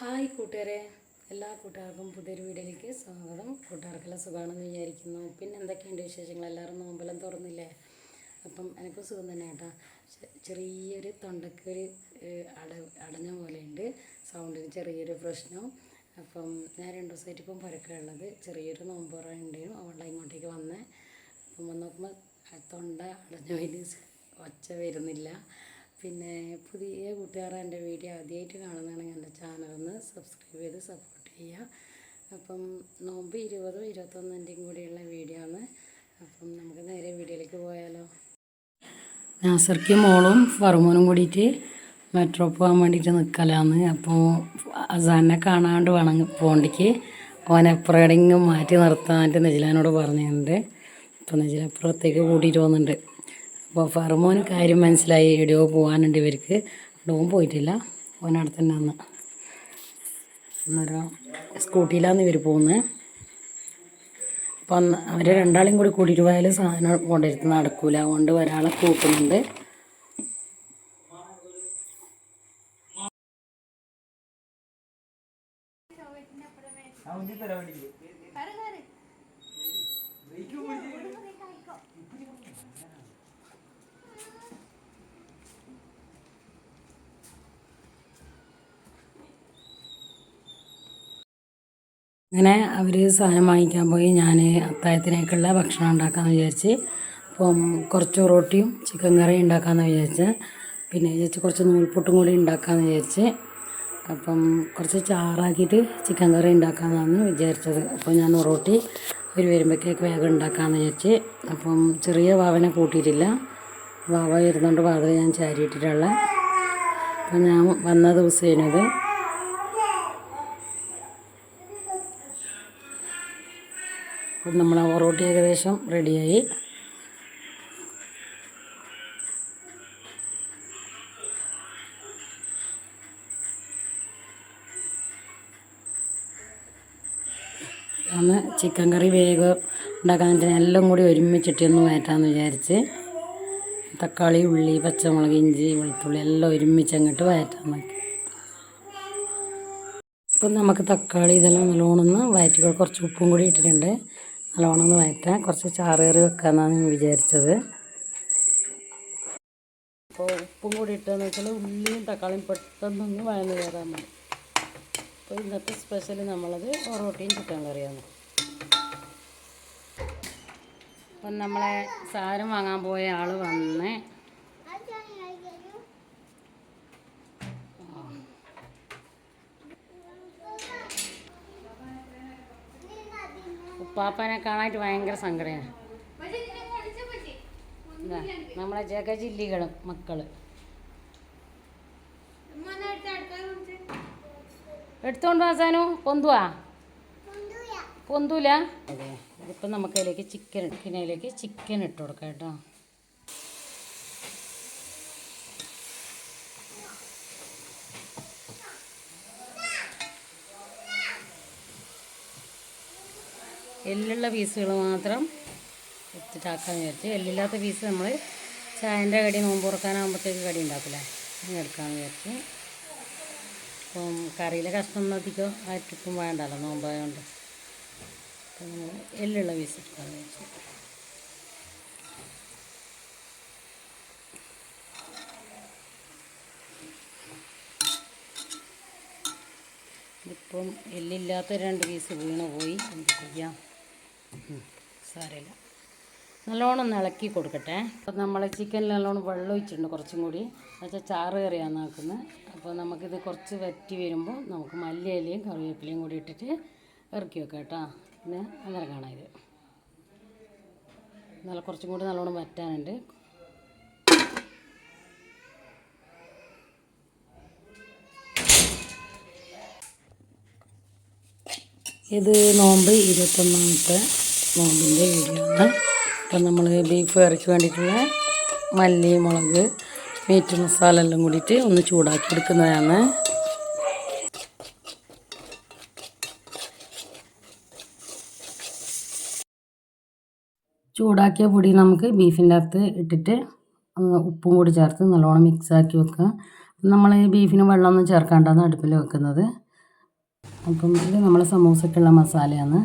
Hi കൂട്ടുകാരെ എല്ലാ കൂട്ടുകാർക്കും പുതിയൊരു വീഡിയോയിലേക്ക് സ്വാഗതം. കൂട്ടുകാർക്കെല്ലാം സുഖമാണെന്ന് വിചാരിക്കുന്നു. പിന്നെ എന്തൊക്കെയുണ്ട് വിശേഷങ്ങൾ? എല്ലാവരും നോമ്പെല്ലാം തുറന്നില്ലേ? അപ്പം എനിക്ക് സുഖം തന്നെ കേട്ടോ. ചെറിയൊരു ഏഹ്, അട അടഞ്ഞ പോലെയുണ്ട്. സൗണ്ടിന് ചെറിയൊരു പ്രശ്നം. അപ്പം ഞാൻ രണ്ട് ദിവസമായിട്ട് ഇപ്പം പുരക്കുള്ളത് ചെറിയൊരു നോമ്പ് ഉണ്ടായിരുന്നു അവളുടെ ഇങ്ങോട്ടേക്ക് വന്നേ. അപ്പം വന്ന് നോക്കുമ്പോൾ തൊണ്ട അടഞ്ഞു ഒച്ച വരുന്നില്ല. പിന്നെ പുതിയ കൂട്ടുകാർ എന്റെ വീഡിയോ ആദ്യമായിട്ട് കാണുന്നതാണെങ്കിൽ എന്റെ ചാനലൊന്ന് സബ്സ്ക്രൈബ് ചെയ്ത് സപ്പോർട്ട് ചെയ്യുക. അപ്പം നോമ്പ് ഇരുപതും ഇരുപത്തൊന്നിന്റെയും കൂടിയുള്ള വീഡിയോ ആണ്. അപ്പം നമുക്ക് നേരെ വീഡിയോയിലേക്ക് പോയാലോ. നാസർക്ക് മോളും ഫർമോനും കൂടിയിട്ട് മെട്രോ പോകാൻ വേണ്ടിയിട്ട് നിൽക്കലാന്ന് അപ്പോൾ അസാനെ കാണാണ്ട് വേണം പോകണ്ടിക്ക് ഓനെ എപ്പോഴെങ്കിലും മാറ്റി നിർത്താൻ നെജിലാനോട് പറഞ്ഞിട്ടുണ്ട്. അപ്പോൾ നെജില അപ്പുറത്തേക്ക് കൂട്ടിയിട്ട് പോകുന്നുണ്ട് അപ്പോൾ ഫർമോന് കാര്യം മനസ്സിലായി. എവിടെയോ പോകാനുണ്ട് ഇവർക്ക്. ഓൻ പോയിട്ടില്ല. ഓനവിടെ തന്നെ വന്ന് അന്നേരം സ്കൂട്ടിയിലാണ് ഇവർ പോകുന്നത് അപ്പം അവരെ രണ്ടാളെയും കൂടി കൂട്ടിയിട്ട് പോയാൽ സാധനം കൊണ്ടിരുത്ത് നടക്കൂല. അതുകൊണ്ട് ഒരാളെ കൂട്ടുന്നുണ്ട്. അങ്ങനെ അവർ സാധനം വാങ്ങിക്കാൻ പോയി. ഞാൻ അത്താഴത്തിനേക്കുള്ള ഭക്ഷണം ഉണ്ടാക്കാമെന്ന് വിചാരിച്ച്. അപ്പം കുറച്ച് റൊട്ടിയും ചിക്കൻ കറിയും ഉണ്ടാക്കാമെന്ന് വിചാരിച്ച്. പിന്നെ വിചാരിച്ച് കുറച്ച് നൂൽപുട്ടും കൂടി ഉണ്ടാക്കാമെന്ന് വിചാരിച്ച്. അപ്പം കുറച്ച് ചാറാക്കിയിട്ട് ചിക്കൻ കറി ഉണ്ടാക്കാമെന്നാണ് വിചാരിച്ചത്. അപ്പോൾ ഞാൻ റൊട്ടി ഒരു വരുമ്പോഴത്തേക്ക് വേഗം ഉണ്ടാക്കാമെന്ന് വിചാരിച്ച്. അപ്പം ചെറിയ വാവനെ കൂട്ടിയിട്ടില്ല. വാവ വരുന്നുണ്ട് വാതിൽ ഞാൻ ചാരിയിട്ടിട്ടുള്ള. അപ്പം ഞാൻ വന്ന ദിവസമാണിത് അപ്പം നമ്മൾ ഒറോട്ടി ഏകദേശം റെഡിയായി. ഒന്ന് ചിക്കൻ കറി വേഗം ഉണ്ടാക്കാൻ എല്ലാം കൂടി ഒരുമിച്ചിട്ട് ഒന്ന് വയറ്റാമെന്ന് വിചാരിച്ച്. തക്കാളി ഉള്ളി പച്ചമുളക് ഇഞ്ചി വെളുത്തുള്ളി എല്ലാം ഒരുമിച്ച് അങ്ങോട്ട് വയറ്റാൻ നോക്കി ഇപ്പം നമുക്ക് തക്കാളി ഇതെല്ലാം നല്ലോണം ഒന്ന് വയറ്റുകൾ കുറച്ച് ഉപ്പും കൂടി ഇട്ടിട്ടുണ്ട്. നല്ലോണം ഒന്ന് വയറ്റാൻ കുറച്ച് ചാറ് കറി വെക്കാമെന്നാണ് ഞാൻ വിചാരിച്ചത്. അപ്പോൾ ഉപ്പും കൂടി ഇട്ടതെന്ന് വെച്ചാൽ ഉള്ളിയും തക്കാളിയും പെട്ടെന്നൊന്ന് വഴന്ന് കയറാൻ മതി അപ്പോൾ ഇന്നത്തെ സ്പെഷ്യൽ നമ്മളത് ഒറോട്ടിയും ചിക്കൻ കറിയാണ്. അപ്പം നമ്മളെ സാധനം വാങ്ങാൻ പോയ ആൾ വന്നേ. ഉപ്പാപ്പനെ കാണാനായിട്ട് ഭയങ്കര സങ്കടമാണ്. നമ്മളെ ജഗജില്ലികളും മക്കൾ. എടുത്തോണ്ട് വാസാനു പൊന്തുവാ? പൊന്തൂല? അതെ നമുക്കതിലേക്ക് ചിക്കൻ ചിക്കനയിലേക്ക് ചിക്കൻ ഇട്ട് കൊടുക്കാം കേട്ടോ. എല്ലുള്ള പീസുകൾ മാത്രം എടുത്തിട്ടാക്കാൻ വിചാരിച്ചു. എല്ലില്ലാത്ത പീസ് നമ്മൾ ചായന്റെ കടി നോമ്പ് തുറക്കാനാകുമ്പോഴത്തേക്ക് കടി ഉണ്ടാക്കില്ല അങ്ങനെ എടുക്കാമെന്ന് വിചാരിച്ചു. അപ്പം കറിയിലെ കഷ്ണം അധികം ആർക്കിപ്പം വേണ്ടല്ലോ നോമ്പായതുകൊണ്ട് എല്ലുള്ള പീസ് എടുക്കാമെന്ന് വിചാരിച്ചു. ഇപ്പം എല്ലില്ലാത്ത രണ്ട് പീസ് വീണ് പോയി എന്ത് ചെയ്യാം? സാരമില്ല. നല്ലോണം ഒന്ന് ഇളക്കി കൊടുക്കട്ടെ. അപ്പം നമ്മൾ ചിക്കനിൽ നല്ലോണം വെള്ളം ഒഴിച്ചിട്ടുണ്ട് കുറച്ചും കൂടി. എന്നുവെച്ചാൽ ചാറ് കറിയാണ് നോക്കുന്നത് അപ്പോൾ നമുക്കിത് കുറച്ച് വറ്റി വരുമ്പോൾ നമുക്ക് മല്ലിയിലയും കറിവേപ്പിലയും കൂടി ഇട്ടിട്ട് ഇറക്കി വെക്കാം കേട്ടോ. പിന്നെ അങ്ങനെ കാണാം ഇത്. നല്ല കുറച്ചും കൂടി നല്ലോണം വറ്റാനുണ്ട്. ഇത് നോമ്പ് ഇരുപത്തൊന്നാമത്തെ നോമ്പിന്റെ വീഡിയോ ആണ് അപ്പം നമ്മൾ ബീഫ് കറിക്ക് വേണ്ടിയിട്ടുള്ള മല്ലി മുളക് മീറ്റ് മസാല എല്ലാം കൂടിയിട്ട് ഒന്ന് ചൂടാക്കി എടുക്കുന്നതാണ്. ചൂടാക്കിയ പൊടി നമുക്ക് ബീഫിന്റെ അകത്ത് ഇട്ടിട്ട് ഉപ്പും കൂടി ചേർത്ത് നല്ലോണം മിക്സാക്കി വെക്കുക. നമ്മൾ ബീഫിന് വെള്ളമൊന്നും ചേർക്കാണ്ടാണ് അടുപ്പിൽ വെക്കുന്നത്. അപ്പം ഇത് നമ്മളെ സമൂസക്കുള്ള മസാലയാണ്.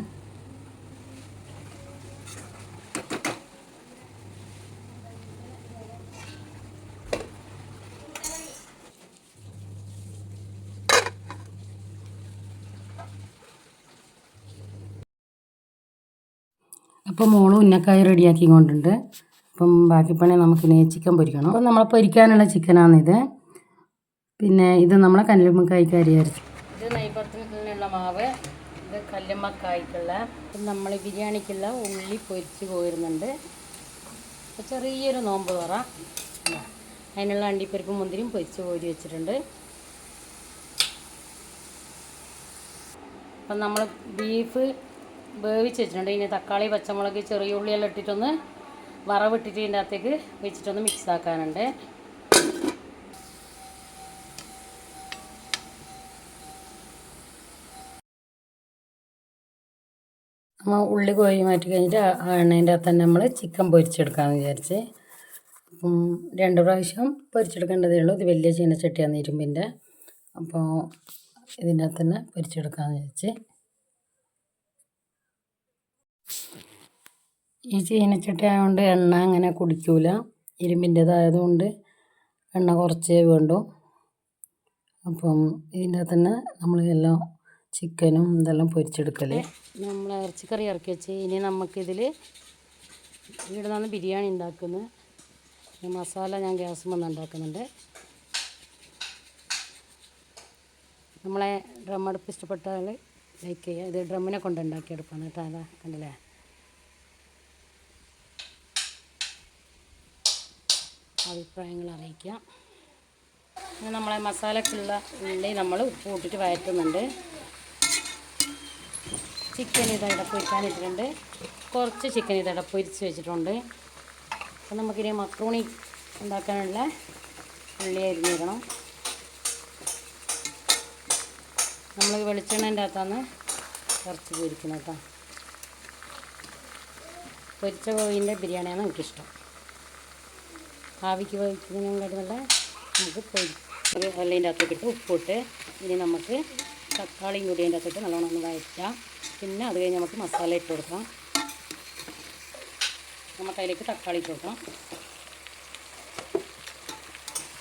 അപ്പോൾ മോൾ ഉന്നക്കായ റെഡിയാക്കി കൊണ്ടുണ്ട് അപ്പം ബാക്കി പണി നമുക്കിനി ചിക്കൻ പൊരിക്കണം. അപ്പം നമ്മൾ പൊരിക്കാനുള്ള ചിക്കനാണിത്. പിന്നെ ഇത് നമ്മളെ കല്ലുമ്മക്കായ്ക്ക് അരി അരച്ചു ഇത് മാവ് ഇത് കല്ലുമ്മക്കായ്ക്കുള്ള. നമ്മൾ ബിരിയാണിക്കുള്ള ഉള്ളി പൊരിച്ച് പോയിരുന്നുണ്ട് ചെറിയൊരു നോമ്പ് തുറ. അതിനുള്ള അണ്ടിപ്പരിപ്പും മുന്തിരിയും പൊരിച്ച് കോരി വെച്ചിട്ടുണ്ട്. അപ്പം നമ്മൾ ബീഫ് വേവിച്ച് വെച്ചിട്ടുണ്ട്. ഇനി തക്കാളി പച്ചമുളക് ചെറിയ ഉള്ളിയെല്ലാം ഇട്ടിട്ടൊന്ന് വറവിട്ടിട്ട് ഇതിന്റെ അകത്തേക്ക് വെച്ചിട്ടൊന്ന് മിക്സ് ആക്കാനുണ്ട്. നമ്മൾ ഉള്ളി കോഴി മാറ്റി കഴിഞ്ഞിട്ട് എണ്ണേന്റെ അകത്ത് തന്നെ നമ്മൾ ചിക്കൻ പൊരിച്ചെടുക്കാമെന്ന് വിചാരിച്ച്. അപ്പം രണ്ട് പ്രാവശ്യം പൊരിച്ചെടുക്കേണ്ടതേ ഉള്ളൂ. ഇത് വലിയ ചീനച്ചട്ടിയാണ് ഇരുമ്പിന്റെ. അപ്പോൾ ഇതിന്റെ അകത്ത് തന്നെ പൊരിച്ചെടുക്കാമെന്ന് വിചാരിച്ച്. ഈ ചീനച്ചട്ടി ആയതുകൊണ്ട് എണ്ണ അങ്ങനെ കുടിക്കൂല. ഇരുമ്പിന്റേതായതുകൊണ്ട് എണ്ണ കുറച്ചേ വേണ്ടൂ. അപ്പം ഇതിന്റെ തന്നെ നമ്മൾ ചിക്കനും ഇതെല്ലാം പൊരിച്ചെടുക്കൽ. നമ്മൾ ഇറച്ചിക്കറി ഇറക്കി വെച്ച് ഇനി നമുക്കിതിൽ ഇവിടെ നിന്ന് ബിരിയാണി ഉണ്ടാക്കുന്നത് മസാല ഞാൻ ഗ്യാസ് വന്ന് ഉണ്ടാക്കുന്നുണ്ട്. നമ്മളെ ഡ്രം അടുപ്പ് ഇഷ്ടപ്പെട്ടാൽ ലൈക്ക് ചെയ്യുക. ഇത് ഡ്രമ്മിനെ കൊണ്ട് ഉണ്ടാക്കി അടുപ്പാണ് കേട്ടോ അതാ കണ്ടില്ലേ? അഭിപ്രായങ്ങൾ അറിയിക്കാം. നമ്മളെ മസാലക്കുള്ള ഉള്ളി നമ്മൾ ഉപ്പ് ഇട്ടിട്ട് വഴറ്റുന്നുണ്ട്. ചിക്കൻ ഇത് പൊരിക്കാനിട്ടിട്ടുണ്ട് കുറച്ച് ചിക്കൻ ഇത് പൊരിച്ച് വെച്ചിട്ടുണ്ട്. അപ്പം നമുക്കിനി മക്രൂണി ഉണ്ടാക്കാനുള്ള ഉള്ളി അരിഞ്ഞിടണം. നമ്മൾ വെളിച്ചെണ്ണേന്റെ അകത്താണ് കുറച്ച് പൊരിക്കുന്നത് കേട്ടോ. പൊരിച്ച കോഴിന്റെ ബിരിയാണിയാണ് എനിക്കിഷ്ടം. ആവിക്ക് വേവിക്കുന്നതിനെക്കാട്ടി നല്ല നമുക്ക് പൊരി ഉള്ളിന്റെ അകത്തേക്കിട്ട് ഉപ്പിട്ട് ഇനി നമുക്ക് തക്കാളിയും കൂടി അതിന്റെ അകത്തിട്ട് നല്ലോണം ഒന്ന് വഴറ്റാം പിന്നെ അത് കഴിഞ്ഞ് നമുക്ക് മസാല ഇട്ട് കൊടുക്കാം. നമുക്ക് അതിലേക്ക് തക്കാളി ഇട്ട് കൊടുക്കാം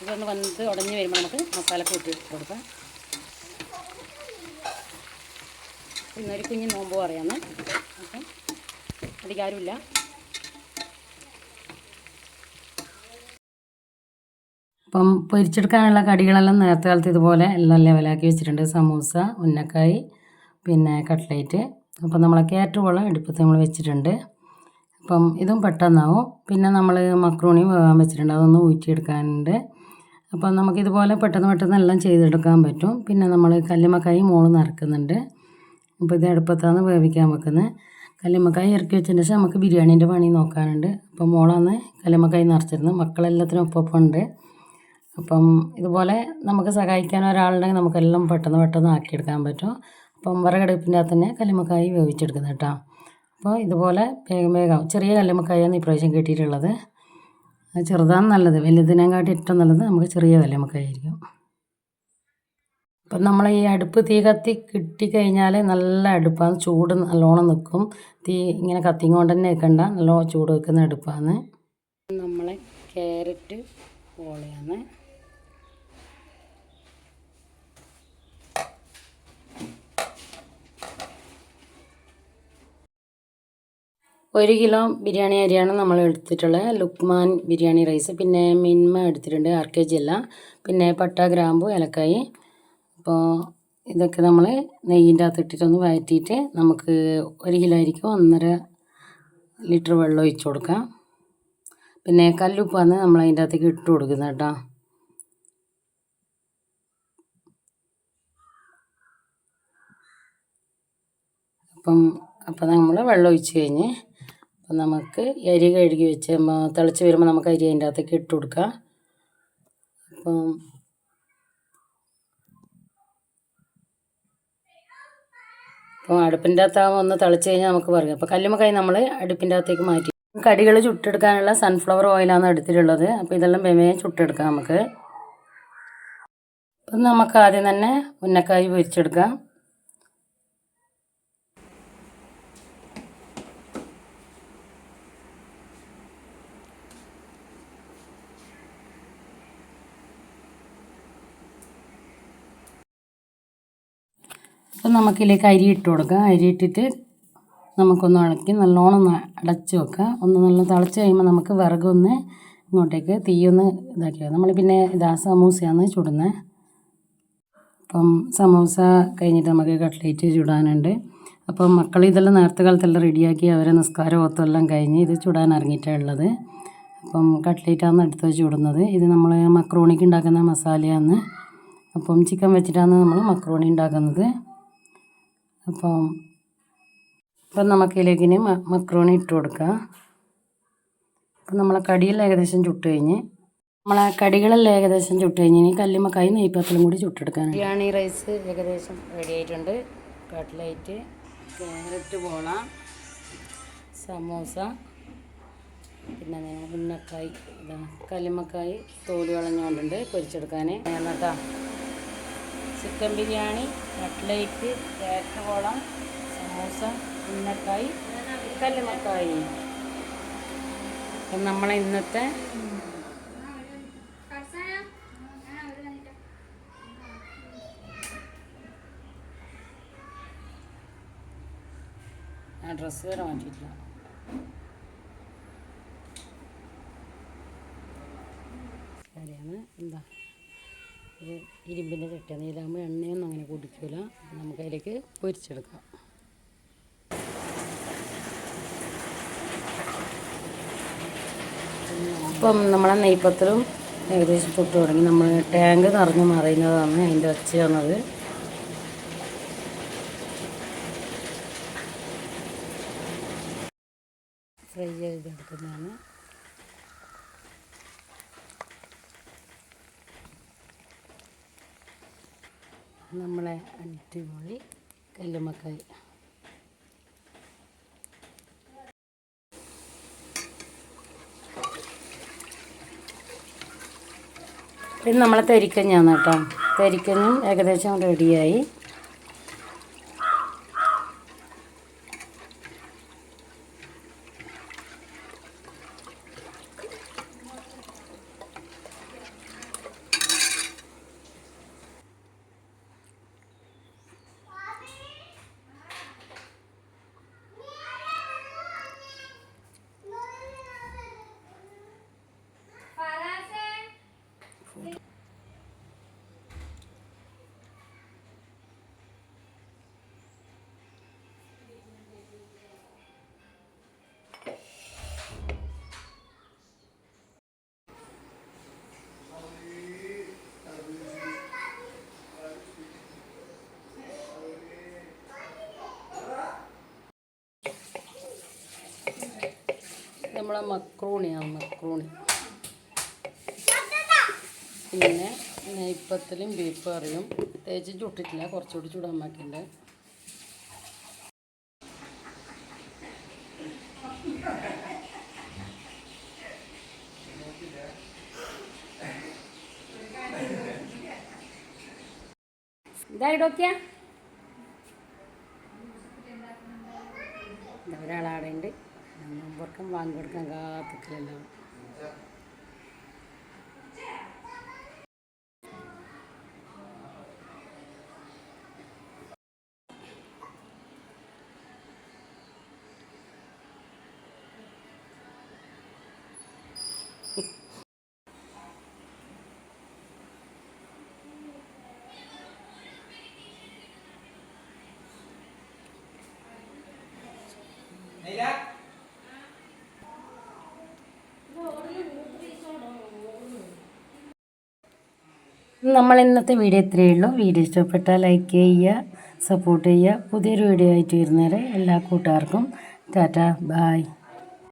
ഇതൊന്ന് വന്ന് ഉടഞ്ഞ് വരുമ്പോൾ നമുക്ക് മസാലക്ക് ഇട്ട് കൊടുക്കാം. ഇന്നൊരു കുഞ്ഞ് നോമ്പ് പറയാമെന്ന് അപ്പം അധികാരമില്ല. അപ്പം പൊരിച്ചെടുക്കാനുള്ള കടികളെല്ലാം നേരത്തെ കാലത്ത് ഇതുപോലെ എല്ലാം ലെവലാക്കി വെച്ചിട്ടുണ്ട്. സമൂസ ഉന്നക്കായി പിന്നെ കട്ട്ലേറ്റ്. അപ്പം നമ്മൾ ക്യാരറ്റ് വെള്ളം അടുപ്പത്ത് നമ്മൾ വെച്ചിട്ടുണ്ട്. അപ്പം ഇതും പെട്ടെന്നാവും. പിന്നെ നമ്മൾ മക്രൂണി വേവാൻ വെച്ചിട്ടുണ്ട്. അതൊന്ന് ഊറ്റിയെടുക്കാനുണ്ട്. അപ്പം നമുക്കിതുപോലെ പെട്ടെന്ന് പെട്ടെന്ന് എല്ലാം ചെയ്തെടുക്കാൻ പറ്റും. പിന്നെ നമ്മൾ കല്ലുമ്മക്കായി മോൾ നിറക്കുന്നുണ്ട്. അപ്പോൾ ഇത് അടുപ്പത്താണ് വേവിക്കാൻ വെക്കുന്നത്. കല്ലുമ്മക്കായി ഇറക്കി വെച്ചതിന് ശേഷം നമുക്ക് ബിരിയാണീന്റെ പണി നോക്കാനുണ്ട്. അപ്പം മോളാണ് കല്ലുമ്മക്കായി നിറച്ചിരുന്നത് മക്കളെല്ലാത്തിനും ഒപ്പം അപ്പം ഇതുപോലെ നമുക്ക് സഹായിക്കാൻ ഒരാളുണ്ടെങ്കിൽ നമുക്കെല്ലാം പെട്ടെന്ന് പെട്ടെന്ന് ആക്കിയെടുക്കാൻ പറ്റും. അപ്പം വിറകടുപ്പിന്റെ അകത്ത് തന്നെ കല്ലുമ്മക്കായി വേവിച്ചെടുക്കുന്നത് കേട്ടോ. അപ്പോൾ ഇതുപോലെ വേഗം വേഗം ചെറിയ കല്ലുമ്മക്കായാണ് ഇപ്രാവശ്യം കിട്ടിയിട്ടുള്ളത്. ചെറുതാണ് നല്ലത്. വലുതിനെക്കാട്ടി ഏറ്റവും നല്ലത് നമുക്ക് ചെറിയ കല്ലുമ്മക്കായിരിക്കും. അപ്പം നമ്മൾ ഈ അടുപ്പ് തീ കത്തി കിട്ടിക്കഴിഞ്ഞാൽ നല്ല അടുപ്പാണ്. ചൂട് നല്ലോണം നിൽക്കും തീ ഇങ്ങനെ കത്തിങ്ങോണ്ട് തന്നെ നിൽക്കണ്ട. നല്ലോണം ചൂട് വെക്കുന്ന അടുപ്പാണ്. നമ്മളെ ക്യാരറ്റ് പോളയാണ് ഒരു കിലോ ബിരിയാണി അരിയാണ് നമ്മൾ എടുത്തിട്ടുള്ളത്. ലുക്മാൻ ബിരിയാണി റൈസ് പിന്നെ മിൻമ എടുത്തിട്ടുണ്ട് ആർ കെ ജി അല്ല. പിന്നെ പട്ട ഗ്രാമ്പു ഏലക്കായി. അപ്പോൾ ഇതൊക്കെ നമ്മൾ നെയ്യിന്റെ അകത്ത് ഇട്ടിട്ടൊന്ന് വഴറ്റിയിട്ട് നമുക്ക് ഒരു കിലോ അരിക്കും ഒന്നര ലിറ്റർ വെള്ളം ഒഴിച്ചു കൊടുക്കാം. പിന്നെ കല്ലുപ്പാണ് നമ്മൾ അതിന്റെ അകത്തേക്ക് ഇട്ട് കൊടുക്കുന്നത് കേട്ടോ. അപ്പം അപ്പം നമ്മൾ വെള്ളം ഒഴിച്ച് കഴിഞ്ഞ് അപ്പം നമുക്ക് അരി കഴുകി വെച്ച് തിളച്ച് വരുമ്പോൾ നമുക്ക് അരി അതിന്റെ അകത്തേക്ക് ഇട്ട് കൊടുക്കാം. അപ്പം അപ്പോൾ അടുപ്പിന്റെ അകത്താകുമ്പോൾ ഒന്ന് തിളച്ച് കഴിഞ്ഞാൽ നമുക്ക് പറയാം. അപ്പോൾ കല്ലുമ്മക്കായി നമ്മൾ അടുപ്പിന്റെ അകത്തേക്ക് മാറ്റി. കടികൾ ചുട്ടെടുക്കാനുള്ള സൺഫ്ലവർ ഓയിലാണ് എടുത്തിട്ടുള്ളത് അപ്പോൾ ഇതെല്ലാം വേമേ ചുട്ടെടുക്കാം നമുക്ക്. അപ്പം നമുക്ക് ആദ്യം തന്നെ ഉന്നക്കായി പൊരിച്ചെടുക്കാം. അപ്പം നമുക്കിതിലേക്ക് അരി ഇട്ട് കൊടുക്കുക അരി ഇട്ടിട്ട് നമുക്കൊന്ന് ഇളക്കി നല്ലോണം ഒന്ന് അടച്ച് വെക്കുക ഒന്ന് നല്ല തിളച്ച് കഴിയുമ്പോൾ നമുക്ക് വിറകൊന്ന് ഇങ്ങോട്ടേക്ക് തീയൊന്ന് ഇതാക്കി നമ്മൾ പിന്നെ ഇതാ സമൂസയാണ് ചുടുന്നത്. അപ്പം സമൂസ കഴിഞ്ഞിട്ട് നമുക്ക് കട്ട്ലേറ്റ് ചുടാനുണ്ട്. അപ്പം മക്കൾ ഇതെല്ലാം നേരത്തെ കാലത്തെല്ലാം റെഡിയാക്കി അവരെ നിസ്കാരം ഓത്തെല്ലാം കഴിഞ്ഞ് ഇത് ചുടാൻ ഇറങ്ങിയിട്ടാണ് ഉള്ളത്. അപ്പം കട്ട്ലേറ്റാണ് എടുത്ത് ചുടുന്നത്. ഇത് നമ്മൾ മക്രോണിക്ക് ഉണ്ടാക്കുന്ന മസാലയാണ്. അപ്പം ചിക്കൻ വെച്ചിട്ടാണ് നമ്മൾ മക്രോണി ഉണ്ടാക്കുന്നത്. അപ്പം അപ്പം നമുക്കിതിലേക്ക് ഇനി മക്രോണി ഇട്ട് കൊടുക്കാം. അപ്പം നമ്മളെ കടിയെല്ലാം ഏകദേശം ചുട്ട് കഴിഞ്ഞ് നമ്മളെ കടികളെല്ലാം ഏകദേശം ചുട്ട് കഴിഞ്ഞ് ഇനി കല്ലുമ്മക്കായി നെയ്പ്പത്തിലും കൂടി ചുട്ടെടുക്കാൻ ബിരിയാണി റൈസ് ഏകദേശം റെഡി ആയിട്ടുണ്ട്. കട്ട്ലൈറ്റ് ക്യാരറ്റ് പോള സമോസ പിന്നെ ഉന്നക്കായി കല്ലുമ്മക്കായി തോൽ കളഞ്ഞുകൊണ്ടുണ്ട് പൊരിച്ചെടുക്കാൻ എന്നിട്ടാ ചിക്കൻ ബിരിയാണി കട്ട്ലേറ്റ് കേക്ക് പോള സമൂസ ഉന്നക്കായി കല്ലുമക്കായി അപ്പം നമ്മളെ ഇന്നത്തെ ഡ്രസ്സ് വരെ മാറ്റിയിട്ടില്ല കാര്യമാണ് എന്താ ഇത് ചട്ടിയാണ് എണ്ണയൊന്നും അങ്ങനെ കുടിക്കില്ല നമുക്ക് അതിലേക്ക് പൊരിച്ചെടുക്കാം. ഇപ്പം നമ്മളെ നെയ്പ്പത്തിലും ഏകദേശം തൊട്ട് തുടങ്ങി. നമ്മൾ ടാങ്ക് നിറഞ്ഞ് മറിയുന്നതാണ് അതിന്റെ ഒച്ച വന്നത്. അടിപൊളി കല്ലുമ്മക്കായി. പിന്നെ നമ്മളെ തരിക്കഞ്ഞാണ് കേട്ടോ. തരിക്കഞ്ഞും ഏകദേശം റെഡിയായി നമ്മളെ മക്രൂണിയാണ് മക്രൂണി. പിന്നെ നെയ്പ്പത്തിലും ബീഫ് കറിയും. തേച്ച് ചുട്ടിട്ടില്ല കുറച്ചുകൂടി ചൂടാൻ ബാക്കിയുണ്ട്. ഇതായിടോക്കിയ ഒരാളവിടെ ഉണ്ട് നമ്പർക്കും വാങ്ങി കൊടുക്കാൻ നമ്മൾ ഇന്നത്തെ വീഡിയോ ഇത്രയേ ഉള്ളൂ. വീഡിയോ ഇഷ്ടപ്പെട്ടാൽ ലൈക്ക് ചെയ്യുക സപ്പോർട്ട് ചെയ്യുക. പുതിയൊരു വീഡിയോ ആയിട്ട് വരുന്നവരെ എല്ലാ കൂട്ടുകാർക്കും ടാറ്റ ബായ്